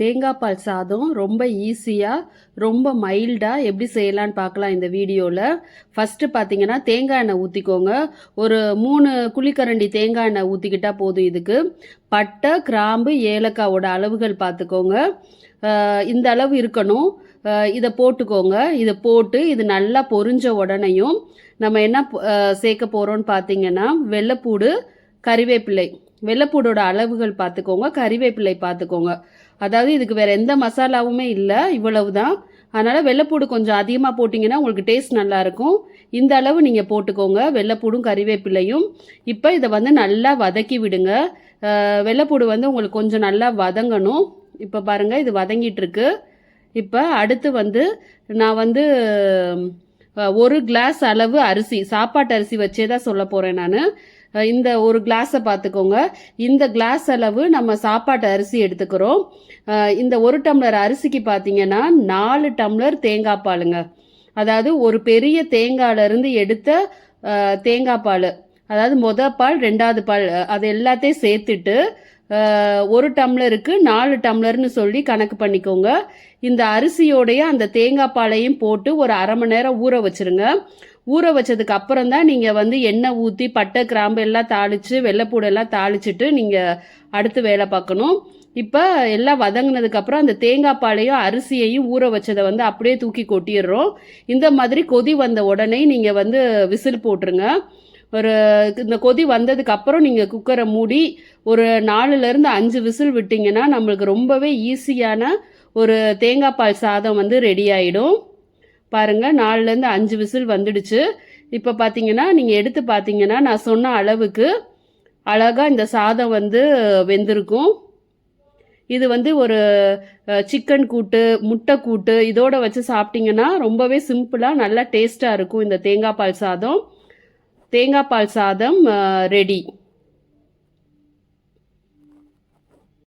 தேங்காய் பால் சாதம் ரொம்ப ஈஸியாக ரொம்ப மைல்டாக எப்படி செய்யலான்னு பார்க்கலாம் இந்த வீடியோவில் ஃபஸ்ட்டு பார்த்தீங்கன்னா தேங்காய் எண்ணெய் ஊற்றிக்கோங்க ஒரு மூணு குழிக்கரண்டி தேங்காய் எண்ணெய் ஊற்றிக்கிட்டால் போதும் இதுக்கு. பட்டை கிராம்பு ஏலக்காவோட அளவுகள் பார்த்துக்கோங்க இந்த அளவு இருக்கணும். இதை போட்டுக்கோங்க. இதை போட்டு இது நல்லா பொரிஞ்ச உடனேயும் நம்ம என்ன சேர்க்க போகிறோம்னு பார்த்தீங்கன்னா வெள்ளைப்பூடு கறிவேப்பிலை. வெள்ளைப்பூடோட அளவுகள் பார்த்துக்கோங்க கறிவேப்பிலை பார்த்துக்கோங்க. அதாவது இதுக்கு வேற எந்த மசாலாவுமே இல்லை இவ்வளவு தான் அதனால் வெள்ளைப்பூடு கொஞ்சம் அதிகமாக போட்டிங்கன்னா உங்களுக்கு டேஸ்ட் நல்லாயிருக்கும். இந்த அளவு நீங்கள் போட்டுக்கோங்க வெள்ளைப்பூடும் கறிவேப்பிலையும். இப்போ இதை வந்து நல்லா வதக்கி விடுங்க. வெள்ளைப்பூடு வந்து உங்களுக்கு கொஞ்சம் நல்லா வதங்கணும். இப்போ பாருங்கள் இது வதங்கிட்டு இருக்கு. இப்போ அடுத்து வந்து நான் வந்து ஒரு கிளாஸ் அளவு அரிசி சாப்பாட்டு அரிசி வச்சே தான் சொல்ல போகிறேன் நான். இந்த ஒரு கிளாஸை பார்த்துக்கோங்க இந்த கிளாஸ் அளவு நம்ம சாப்பாட்டு அரிசி எடுத்துக்கிறோம். இந்த ஒரு டம்ளர் அரிசிக்கு பார்த்தீங்கன்னா நாலு டம்ளர் தேங்காய் பாலுங்க. அதாவது ஒரு பெரிய தேங்காயிலிருந்து எடுத்த தேங்காய் பால். அதாவது மொத பால் ரெண்டாவது பால் அது எல்லாத்தையும் சேர்த்துட்டு ஒரு டம்ளருக்கு நாலு டம்ளர்னு சொல்லி கணக்கு பண்ணிக்கோங்க. இந்த அரிசியோடைய அந்த தேங்காய் பாலையும் போட்டு ஒரு அரை மணி நேரம் ஊற வச்சிருங்க. ஊற வச்சதுக்கு அப்புறம் தான் நீங்கள் வந்து எண்ணெய் ஊற்றி பட்டை கிராம்பு எல்லாம் தாளித்து வெள்ளைப்பூடெல்லாம் தாளிச்சிட்டு நீங்கள் அடுத்து வேலை பார்க்கணும். இப்போ எல்லாம் வதங்கினதுக்கப்புறம் அந்த தேங்காய் பாலையும் அரிசியையும் ஊற வச்சதை வந்து அப்படியே தூக்கி கொட்டிடுறோம். இந்த மாதிரி கொதி வந்த உடனே நீங்கள் வந்து விசில் போட்டுருங்க. ஒரு இந்த கொதி வந்ததுக்கு அப்புறம் நீங்கள் குக்கரை மூடி ஒரு நாலுலேருந்து அஞ்சு விசில் விட்டிங்கன்னா நம்மளுக்கு ரொம்பவே ஈஸியான ஒரு தேங்காய் பால் சாதம் வந்து ரெடி ஆகிடும் பாருங்கள் நாலுலேருந்து அஞ்சு விசில் வந்துடுச்சு. இப்போ பார்த்தீங்கன்னா நீங்கள் எடுத்து பார்த்தீங்கன்னா நான் சொன்ன அளவுக்கு அழகாக இந்த சாதம் வந்து வெந்திருக்கும். இது வந்து ஒரு சிக்கன் கூட்டு முட்டை கூட்டு இதோட வச்சு சாப்பிட்டிங்கன்னா ரொம்பவே சிம்பிளாக நல்லா டேஸ்ட்டாக இருக்கும் இந்த தேங்காய் பால் சாதம். தேங்காய் பால் சாதம் ரெடி.